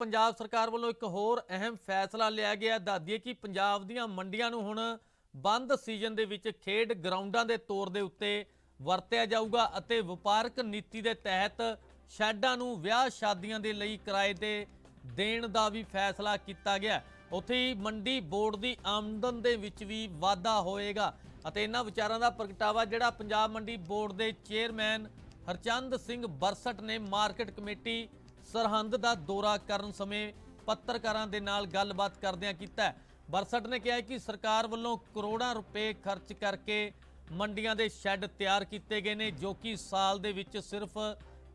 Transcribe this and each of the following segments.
ਪੰਜਾਬ ਸਰਕਾਰ ਵੱਲੋਂ ਇੱਕ ਹੋਰ ਅਹਿਮ ਫੈਸਲਾ ਲਿਆ ਗਿਆ ਹੈ। ਕਿ ਪੰਜਾਬ ਦੀਆਂ ਮੰਡੀਆਂ ਨੂੰ ਹੁਣ ਬੰਦ ਸੀਜ਼ਨ ਦੇ ਵਿੱਚ ਖੇਡ ਗਰਾਊਂਡਾਂ ਦੇ ਤੌਰ ਦੇ ਉੱਤੇ ਵਰਤਿਆ ਜਾਊਗਾ ਅਤੇ ਵਪਾਰਕ ਨੀਤੀ ਦੇ ਤਹਿਤ ਸ਼ੈੱਡਾਂ ਨੂੰ ਵਿਆਹ ਸ਼ਾਦੀਆਂ ਦੇ ਲਈ ਕਿਰਾਏ ਤੇ ਦੇਣ ਦਾ ਵੀ ਫੈਸਲਾ ਕੀਤਾ ਗਿਆ ਉੱਥੇ ਹੀ ਮੰਡੀ ਬੋਰਡ ਦੀ ਆਮਦਨ ਦੇ ਵਿੱਚ ਵੀ ਵਾਧਾ ਹੋਏਗਾ ਅਤੇ ਇਹਨਾਂ ਵਿਚਾਰਾਂ ਦਾ ਪ੍ਰਗਟਾਵਾ ਜਿਹੜਾ ਪੰਜਾਬ ਮੰਡੀ ਬੋਰਡ ਦੇ ਚੇਅਰਮੈਨ ਹਰਚੰਦ ਸਿੰਘ ਬਰਸਟ ਨੇ ਮਾਰਕੀਟ ਕਮੇਟੀ ਸਰਹੰਦ ਦਾ ਦੌਰਾ ਕਰਨ ਸਮੇਂ ਪੱਤਰਕਾਰਾਂ ਦੇ ਨਾਲ ਗੱਲਬਾਤ ਕਰਦਿਆਂ ਕੀਤਾ ਬਰਸਟ ਨੇ ਕਿਹਾ ਕਿ ਸਰਕਾਰ ਵੱਲੋਂ ਕਰੋੜਾਂ ਰੁਪਏ ਖਰਚ ਕਰਕੇ ਮੰਡੀਆਂ ਦੇ ਸ਼ੈੱਡ ਤਿਆਰ ਕੀਤੇ ਗਏ ਨੇ, ਜੋ ਕਿ ਸਾਲ ਦੇ ਵਿੱਚ ਸਿਰਫ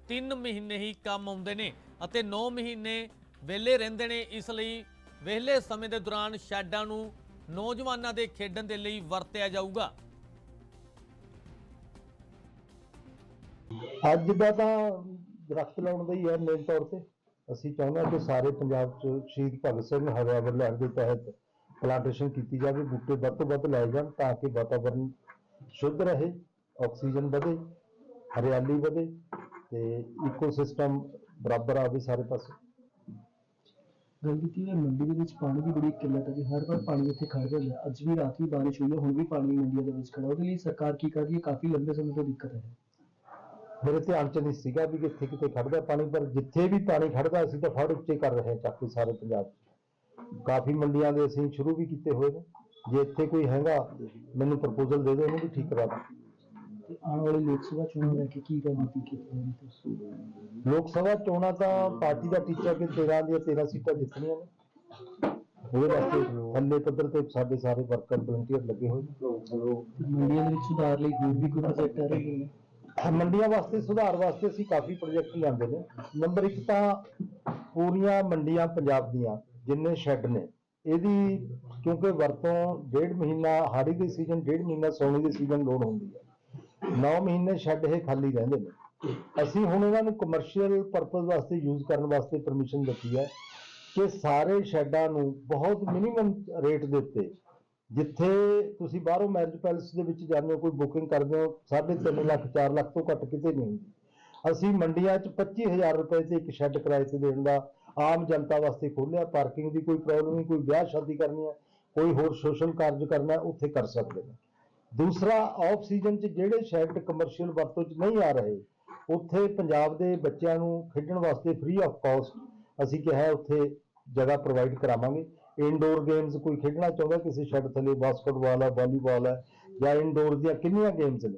3 ਮਹੀਨੇ ਹੀ ਕੰਮ ਆਉਂਦੇ ਨੇ ਅਤੇ 9 ਮਹੀਨੇ ਵਿਹਲੇ ਰਹਿੰਦੇ ਨੇ। ਇਸ ਲਈ ਵਿਹਲੇ ਸਮੇਂ ਦੇ ਦੌਰਾਨ ਸ਼ੈੱਡਾਂ ਨੂੰ ਨੌਜਵਾਨਾਂ ਦੇ ਖੇਡਣ ਦੇ ਲਈ ਵਰਤਿਆ ਜਾਊਗਾ। ਅੱਜ ਦਾ ਤਾਂ ਦਰਖਤ ਲਾਉਣ ਦਾ ਹੀ ਹੈ ਮੇਨ ਤੌਰ ਤੇ। ਅਸੀਂ ਚਾਹੁੰਦੇ ਹਾਂ ਕਿ ਸਾਰੇ ਪੰਜਾਬ 'ਚ ਸ਼ਹੀਦ ਭਗਤ ਸਿੰਘ ਹਰਿਆਵਰ ਲਹਿਰ ਦੇ ਤਹਿਤ ਪਲਾਂਟੇਸ਼ਨ ਕੀਤੀ ਜਾਵੇ, ਬੂਟੇ ਵੱਧ ਤੋਂ ਵੱਧ ਲਾਏ ਜਾਣ ਤਾਂ ਕਿ ਵਾਤਾਵਰਨ ਸ਼ੁੱਧ ਰਹੇ, ਆਕਸੀਜਨ ਵਧੇ, ਹਰਿਆਲੀ ਵਧੇ ਤੇ ਇਕੋਸਿਸਟਮ ਬਰਾਬਰ ਆਵੇ ਸਾਰੇ ਪਾਸੇ। ਗੱਲ ਕੀਤੀ ਹੈ, ਮੰਡੀ ਦੇ ਵਿੱਚ ਪਾਣੀ ਦੀ ਬੜੀ ਕਿੱਲਤ ਹੈ ਜੀ। ਹਰ ਵਾਰ ਪਾਣੀ ਇੱਥੇ ਖੜ ਜਾਂਦਾ ਹੈ। ਅੱਜ ਵੀ ਰਾਤ ਵੀ ਬਾਰਿਸ਼ ਹੋਈ ਹੈ, ਹੁਣ ਵੀ ਪਾਣੀ ਮੰਡੀਆਂ ਦੇ ਵਿੱਚ ਖੜਾ ਉਹਦੇ ਲਈ ਸਰਕਾਰ ਕੀ ਕਰ ਰਹੀ ਹੈ? ਕਾਫੀ ਲੰਬੇ ਸਮੇਂ ਤੋਂ ਦਿੱਕਤ ਹੈ। ਮੇਰੇ ਧਿਆਨ 'ਚ ਨਹੀਂ ਸੀਗਾ ਵੀ ਕਿੱਥੇ ਕਿਤੇ ਖੜਦਾ ਪਾਣੀ ਪਰ ਜਿੱਥੇ ਵੀ ਪਾਣੀ ਖੜਦਾ ਅਸੀਂ ਤਾਂ ਫੜ ਉੱਚੇ ਕਰ ਰਹੇ ਹਾਂ ਚੱਕ ਕੇ ਸਾਰੇ ਪੰਜਾਬ 'ਚ। ਕਾਫੀ ਮੰਡੀਆਂ ਦੇ ਅਸੀਂ ਸ਼ੁਰੂ ਵੀ ਕੀਤੇ ਹੋਏ ਨੇ। ਜੇ ਇੱਥੇ ਕੋਈ ਹੈਗਾ ਮੈਨੂੰ ਪ੍ਰਪੋਜ਼ਲ ਦੇ ਦਿਓ ਉਹਨੂੰ ਵੀ ਠੀਕ ਕਰਾ ਦਾਂ ਤੇ ਆਉਣ ਵਾਲੇ ਲੋਕ ਸਭਾ ਚੋਣਾਂ ਲੈ ਕੇ ਕੀ ਰਣਨੀਤੀ ਕੀਤੀ ਹੈ ਤੁਸੀਂ? ਲੋਕ ਸਭਾ ਚੋਣਾਂ ਤਾਂ ਪਾਰਟੀ ਦਾ ਟੀਚਾ ਕਿ 13 ਦੀਆਂ 13 ਸੀਟਾਂ ਜਿੱਤਣੀਆਂ ਨੇ। ਉਹਦੇ ਵਾਸਤੇ ਥੱਲੇ ਪੱਧਰ ਤੇ ਸਾਡੇ ਸਾਰੇ ਵਰਕਰ ਵਲੰਟੀਅਰ ਲੱਗੇ ਹੋਏ ਨੇ। ਮੰਡੀਆਂ ਦੇ ਵਿੱਚ ਸੁਧਾਰ ਲਈ ਹੋਰ ਵੀ ਕੋਈ ਪ੍ਰੋਜੈਕਟ ਆ ਰਹੇ ਨੇ? ਮੰਡੀਆਂ ਵਾਸਤੇ, ਸੁਧਾਰ ਵਾਸਤੇ ਅਸੀਂ ਕਾਫੀ ਪ੍ਰੋਜੈਕਟ ਲਿਆਂਦੇ ਨੇ। ਨੰਬਰ 1 ਤਾਂ ਪੂਰੀਆਂ ਮੰਡੀਆਂ ਪੰਜਾਬ ਦੀਆਂ, ਜਿੰਨੇ ਸ਼ੈੱਡ ਨੇ। ਇਹਦੀ ਕਿਉਂਕਿ ਵਰਤੋਂ ਡੇਢ ਮਹੀਨਾ, ਹਾੜੀ ਦੇ ਸੀਜ਼ਨ ਡੇਢ ਮਹੀਨਾ ਸੌਣੀ ਦੇ ਸੀਜ਼ਨ ਲੋਡ ਹੁੰਦੀ ਹੈ। 9 ਮਹੀਨੇ ਸ਼ੈੱਡ ਇਹ ਖਾਲੀ ਰਹਿੰਦੇ ਨੇ। ਅਸੀਂ ਹੁਣ ਇਹਨਾਂ ਨੂੰ ਕਮਰਸ਼ੀਅਲ ਪਰਪਸ ਵਾਸਤੇ ਯੂਜ਼ ਕਰਨ ਵਾਸਤੇ ਪਰਮਿਸ਼ਨ ਦਿੱਤੀ ਹੈ ਕਿ ਸਾਰੇ ਸ਼ੈੱਡਾਂ ਨੂੰ ਬਹੁਤ ਮਿਨੀਮਮ ਰੇਟ ਦੇ ਉੱਤੇ ਜਿੱਥੇ ਤੁਸੀਂ ਬਾਹਰੋਂ ਮੈਰਿਜ ਪੈਲਸ ਦੇ ਵਿੱਚ ਜਾਂਦੇ ਹੋ, ਕੋਈ ਬੁਕਿੰਗ ਕਰਦੇ ਹੋ 3.5 ਲੱਖ 4 ਲੱਖ ਤੋਂ ਘੱਟ ਕਿਤੇ ਨਹੀਂ ਹੁੰਦੀ। ਅਸੀਂ ਮੰਡੀਆਂ 'ਚ 25000 ਰੁਪਏ ਤੇ ਇੱਕ ਸ਼ੈੱਡ ਕਿਰਾਏ ਤੇ ਦੇਣ ਦਾ ਆਮ ਜਨਤਾ ਵਾਸਤੇ ਖੋਲਿਆ ਪਾਰਕਿੰਗ ਦੀ ਕੋਈ ਪ੍ਰੋਬਲਮ ਨਹੀਂ, ਕੋਈ ਵਿਆਹ ਸ਼ਾਦੀ ਕਰਨੀ ਹੈ, ਕੋਈ ਹੋਰ ਸੋਸ਼ਲ ਕਾਰਜ ਕਰਨਾ ਉੱਥੇ ਕਰ ਸਕਦੇ ਨੇ। ਦੂਸਰਾ ਆਫ ਸੀਜ਼ਨ 'ਚ ਜਿਹੜੇ ਸ਼ੈੱਡ ਕਮਰਸ਼ੀਅਲ ਵਰਤੋਂ 'ਚ ਨਹੀਂ ਆ ਰਹੇ, ਉੱਥੇ ਪੰਜਾਬ ਦੇ ਬੱਚਿਆਂ ਨੂੰ ਖੇਡਣ ਵਾਸਤੇ ਫ੍ਰੀ ਆਫ ਕਾਸਟ ਅਸੀਂ ਕਿਹਾ ਉੱਥੇ ਜਗ੍ਹਾ ਪ੍ਰੋਵਾਈਡ ਕਰਾਵਾਂਗੇ। ਇਨਡੋਰ ਗੇਮਸ ਕੋਈ ਖੇਡਣਾ ਚਾਹੁੰਦਾ, ਕਿਸੇ ਛੱਡ ਥੱਲੇ ਬਾਸਕਟਬਾਲ ਹੈ ਵਾਲੀਬਾਲ ਹੈ ਜਾਂ ਇਨਡੋਰ ਦੀਆਂ ਕਿੰਨੀਆਂ ਗੇਮਸ ਨੇ?